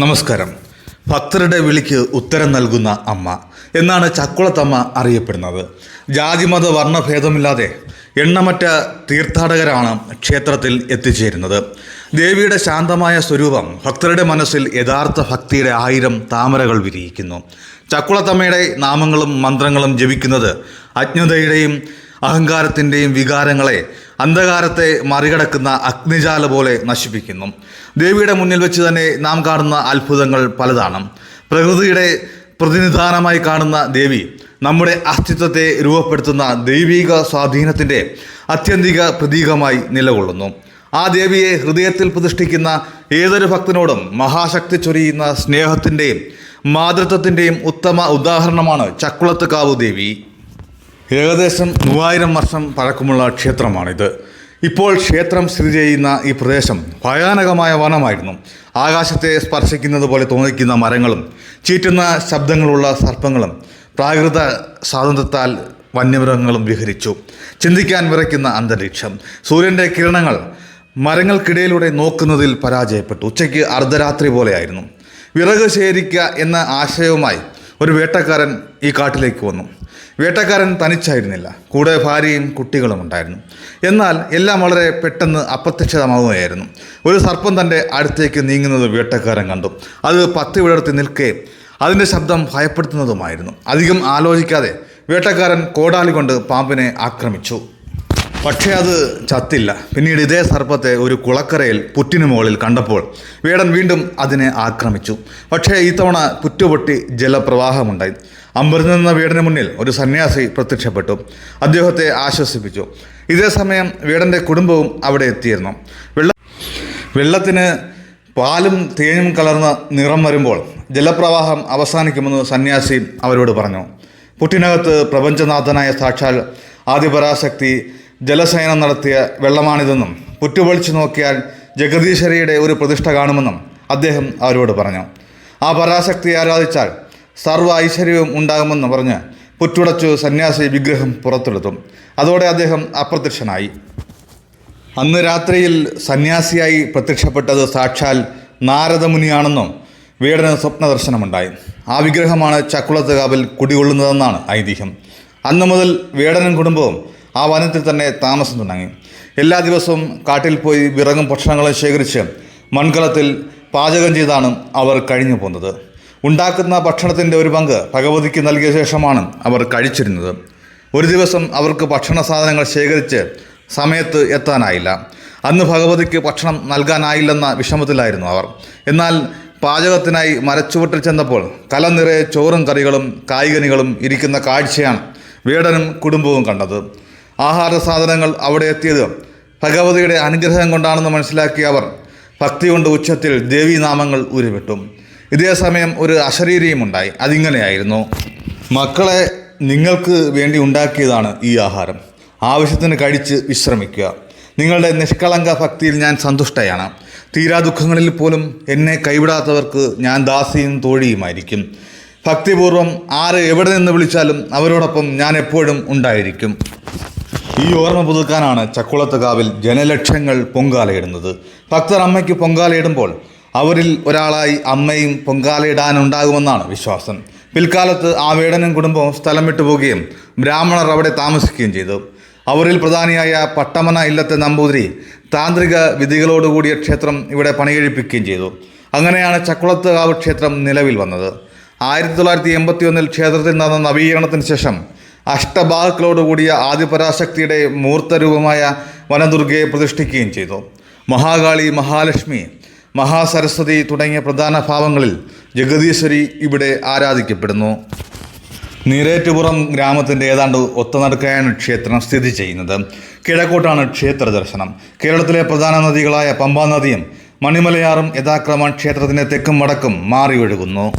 നമസ്കാരം. ഭക്തരുടെ വിളിക്ക് ഉത്തരം നൽകുന്ന അമ്മ എന്നാണ് ചക്കുളത്തമ്മ അറിയപ്പെടുന്നത്. ജാതിമത വർണഭേദമില്ലാതെ എണ്ണമറ്റ തീർത്ഥാടകരാണ് ക്ഷേത്രത്തിൽ എത്തിച്ചേരുന്നത്. ദേവിയുടെ ശാന്തമായ സ്വരൂപം ഭക്തരുടെ മനസ്സിൽ യഥാർത്ഥ ഭക്തിയുടെ ആയിരം താമരകൾ വിരിയിക്കുന്നു. ചക്കുളത്തമ്മയുടെ നാമങ്ങളും മന്ത്രങ്ങളും ജപിക്കുന്നത് അജ്ഞതയുടെയും അഹങ്കാരത്തിന്റെയും വികാരങ്ങളെ അന്ധകാരത്തെ മറികടക്കുന്ന അഗ്നിജാല പോലെ നശിപ്പിക്കുന്നു. ദേവിയുടെ മുന്നിൽ വെച്ച് തന്നെ നാം കാണുന്ന അത്ഭുതങ്ങൾ പലതാണ്. പ്രകൃതിയുടെ പ്രതിനിധാനമായി കാണുന്ന ദേവി നമ്മുടെ അസ്തിത്വത്തെ രൂപപ്പെടുത്തുന്ന ദൈവിക സ്വാധീനത്തിന്റെ അത്യന്തിക പ്രതീകമായി നിലകൊള്ളുന്നു. ആ ദേവിയെ ഹൃദയത്തിൽ പ്രതിഷ്ഠിക്കുന്ന ഏതൊരു ഭക്തനോടും മഹാശക്തി ചൊരിയുന്ന സ്നേഹത്തിന്റെയും മാതൃത്വത്തിന്റെയും ഉത്തമ ഉദാഹരണമാണ് ചക്കുളത്തുകാവ് ദേവി. ഏകദേശം മൂവായിരം വർഷം പഴക്കമുള്ള ക്ഷേത്രമാണിത്. ഇപ്പോൾ ക്ഷേത്രം സ്ഥിതി ചെയ്യുന്ന ഈ പ്രദേശം ഭയാനകമായ വനമായിരുന്നു. ആകാശത്തെ സ്പർശിക്കുന്നത് പോലെ തോന്നിക്കുന്ന മരങ്ങളും ചീറ്റുന്ന ശബ്ദങ്ങളുള്ള സർപ്പങ്ങളും പ്രാകൃത സ്വാതന്ത്ര്യത്താൽ വന്യമൃഗങ്ങളും വിഹരിച്ചു. ചിന്തിക്കാൻ വിറയ്ക്കുന്ന അന്തരീക്ഷം സൂര്യന്റെ കിരണങ്ങൾ മരങ്ങൾക്കിടയിലൂടെ നോക്കുന്നതിൽ പരാജയപ്പെട്ടു. ഉച്ചയ്ക്ക് അർദ്ധരാത്രി പോലെയായിരുന്നു. വിറക് ശേഖരിക്കുക എന്ന ആശയവുമായി ഒരു വേട്ടക്കാരൻ ഈ കാട്ടിലേക്ക് വന്നു. വേട്ടക്കാരൻ തനിച്ചായിരുന്നില്ല. കൂടെ ഭാര്യയും കുട്ടികളും ഉണ്ടായിരുന്നു. എന്നാൽ എല്ലാം വളരെ പെട്ടെന്ന് അപ്രത്യക്ഷിതമാവുകയായിരുന്നു ഒരു സർപ്പം തന്റെ അടുത്തേക്ക് നീങ്ങുന്നത് വേട്ടക്കാരൻ കണ്ടു. അത് പത്തി വിടർത്തി നിൽക്കെ അതിന്റെ ശബ്ദം ഭയപ്പെടുത്തുന്നതുമായിരുന്നു. അധികം ആലോചിക്കാതെ വേട്ടക്കാരൻ കോടാലി കൊണ്ട് പാമ്പിനെ ആക്രമിച്ചു. പക്ഷേ അത് ചത്തില്ല. പിന്നീട് ഇതേ സർപ്പത്തെ ഒരു കുളക്കരയിൽ പുറ്റിനു മുകളിൽ കണ്ടപ്പോൾ വേടൻ വീണ്ടും അതിനെ ആക്രമിച്ചു. പക്ഷേ ഇത്തവണ പുറ്റുപൊട്ടി ജലപ്രവാഹമുണ്ടായി. അമ്പരന്ന് നിന്ന വീടിന് മുന്നിൽ ഒരു സന്യാസി പ്രത്യക്ഷപ്പെട്ടു. അദ്ദേഹത്തെ ആശ്വസിപ്പിച്ചു. ഇതേ സമയം വീടിന്റെ കുടുംബവും അവിടെ എത്തിയിരുന്നു. വെള്ള വെള്ളത്തിന് പാലും തേനും കലർന്ന നിറം വരുമ്പോൾ ജലപ്രവാഹം അവസാനിക്കുമെന്ന് സന്യാസി അവരോട് പറഞ്ഞു. പുട്ടിനകത്ത് പ്രപഞ്ചനാഥനായ സാക്ഷാൽ ആദിപരാശക്തി ജലശയനം നടത്തിയ വെള്ളമാണിതെന്നും പുറ്റുപൊളിച്ചു നോക്കിയാൽ ജഗദീശ്വരിയുടെ ഒരു പ്രതിഷ്ഠ കാണുമെന്നും അദ്ദേഹം അവരോട് പറഞ്ഞു. ആ പരാശക്തി ആരാധിച്ചാൽ സർവ ഐശ്വര്യവും ഉണ്ടാകുമെന്ന് പറഞ്ഞ് പുറ്റുടച്ചു സന്യാസി വിഗ്രഹം പുറത്തെടുത്തു. അതോടെ അദ്ദേഹം അപ്രത്യക്ഷനായി. അന്ന് രാത്രിയിൽ സന്യാസിയായി പ്രത്യക്ഷപ്പെട്ടത് സാക്ഷാൽ നാരദമുനിയാണെന്നും വീടന് സ്വപ്ന ദർശനമുണ്ടായി ആ വിഗ്രഹമാണ് ചക്കുളത്തുകാവിൽ കുടികൊള്ളുന്നതെന്നാണ് ഐതിഹ്യം. അന്നു മുതൽ വീടനും കുടുംബവും ആ വനത്തിൽ തന്നെ താമസം തുടങ്ങി. എല്ലാ ദിവസവും കാട്ടിൽ പോയി വിറകും ഭക്ഷണങ്ങളും ശേഖരിച്ച് മൺകലത്തിൽ പാചകം ചെയ്താണ് അവർ കഴിഞ്ഞു പോകുന്നത് ഉണ്ടാക്കുന്ന ഭക്ഷണത്തിന്റെ ഒരു പങ്ക് ഭഗവതിക്ക് നൽകിയ ശേഷമാണ് അവർ കഴിച്ചിരുന്നത്. ഒരു ദിവസം അവർക്ക് ഭക്ഷണ സാധനങ്ങൾ ശേഖരിച്ച് സമയത്ത് എത്താനായില്ല. അന്ന് ഭഗവതിക്ക് ഭക്ഷണം നൽകാനായില്ലെന്ന വിഷമത്തിലായിരുന്നു അവർ. എന്നാൽ പാചകത്തിനായി മരച്ചുവട്ടിൽ ചെന്നപ്പോൾ കല നിറയെ ചോറും കറികളും കായികനികളും ഇരിക്കുന്ന കാഴ്ചയാണ് വേടനും കുടുംബവും കണ്ടത്. ആഹാര സാധനങ്ങൾ അവിടെ എത്തിയത് ഭഗവതിയുടെ അനുഗ്രഹം കൊണ്ടാണെന്ന് മനസ്സിലാക്കിയ അവർ ഭക്തി കൊണ്ട് ഉച്ചത്തിൽ ദേവീനാമങ്ങൾ ഉരുവിട്ടു. ഇതേ സമയം ഒരു അശരീരിയും ഉണ്ടായി. അതിങ്ങനെയായിരുന്നു. മക്കളെ നിങ്ങൾക്ക് വേണ്ടി ഉണ്ടാക്കിയതാണ് ഈ ആഹാരം. ആവശ്യത്തിന് കഴിച്ച് വിശ്രമിക്കുക. നിങ്ങളുടെ നിഷ്കളങ്ക ഭക്തിയിൽ ഞാൻ സന്തുഷ്ടയാണ്. തീരാദുഃഖങ്ങളിൽ പോലും എന്നെ കൈവിടാത്തവർക്ക് ഞാൻ ദാസിയും തോഴിയുമായിരിക്കും. ഭക്തിപൂർവം ആര് എവിടെ നിന്ന് വിളിച്ചാലും അവരോടൊപ്പം ഞാൻ എപ്പോഴും ഉണ്ടായിരിക്കും. ഈ ഓർമ്മ പുതുക്കാനാണ് ചക്കുളത്തുകാവിൽ ജനലക്ഷങ്ങൾ പൊങ്കാലയിടുന്നത്. ഭക്തർ അമ്മയ്ക്ക് പൊങ്കാലയിടുമ്പോൾ അവരിൽ ഒരാളായി അമ്മയും പൊങ്കാലയിടാനുണ്ടാകുമെന്നാണ് വിശ്വാസം. പിൽക്കാലത്ത് ആ വേടനും കുടുംബവും സ്ഥലം വിട്ടുപോവുകയും ബ്രാഹ്മണർ അവിടെ താമസിക്കുകയും ചെയ്തു. അവരിൽ പ്രധാനിയായ പട്ടമന ഇല്ലത്തെ നമ്പൂതിരി താന്ത്രിക വിധികളോടുകൂടിയ ക്ഷേത്രം ഇവിടെ പണികഴിപ്പിക്കുകയും ചെയ്തു. അങ്ങനെയാണ് ചക്കുളത്തുകാവ് ക്ഷേത്രം നിലവിൽ വന്നത്. ആയിരത്തി തൊള്ളായിരത്തി എൺപത്തി ഒന്നിൽ ക്ഷേത്രത്തിൽ നടന്ന നവീകരണത്തിന് ശേഷം അഷ്ടബാഹുക്കളോടുകൂടിയ ആദിപരാശക്തിയുടെ മൂർത്തരൂപമായ വനദുർഗയെ പ്രതിഷ്ഠിക്കുകയും ചെയ്തു. മഹാകാളി മഹാലക്ഷ്മി മഹാസരസ്വതി തുടങ്ങിയ പ്രധാന ഭാവങ്ങളിൽ ജഗദീശ്വരി ഇവിടെ ആരാധിക്കപ്പെടുന്നു. നീരേറ്റുപുറം ഗ്രാമത്തിന്റെ ഏതാണ്ട് ഒത്തനടുക്കയാണ് ക്ഷേത്രം സ്ഥിതി ചെയ്യുന്നത്. കിഴക്കോട്ടാണ് ക്ഷേത്ര ദർശനം. കേരളത്തിലെ പ്രധാന നദികളായ പമ്പാ നദിയും മണിമലയാറും യഥാക്രമം ക്ഷേത്രത്തിന്റെ തെക്കും വടക്കും മാറി ഒഴുകുന്നു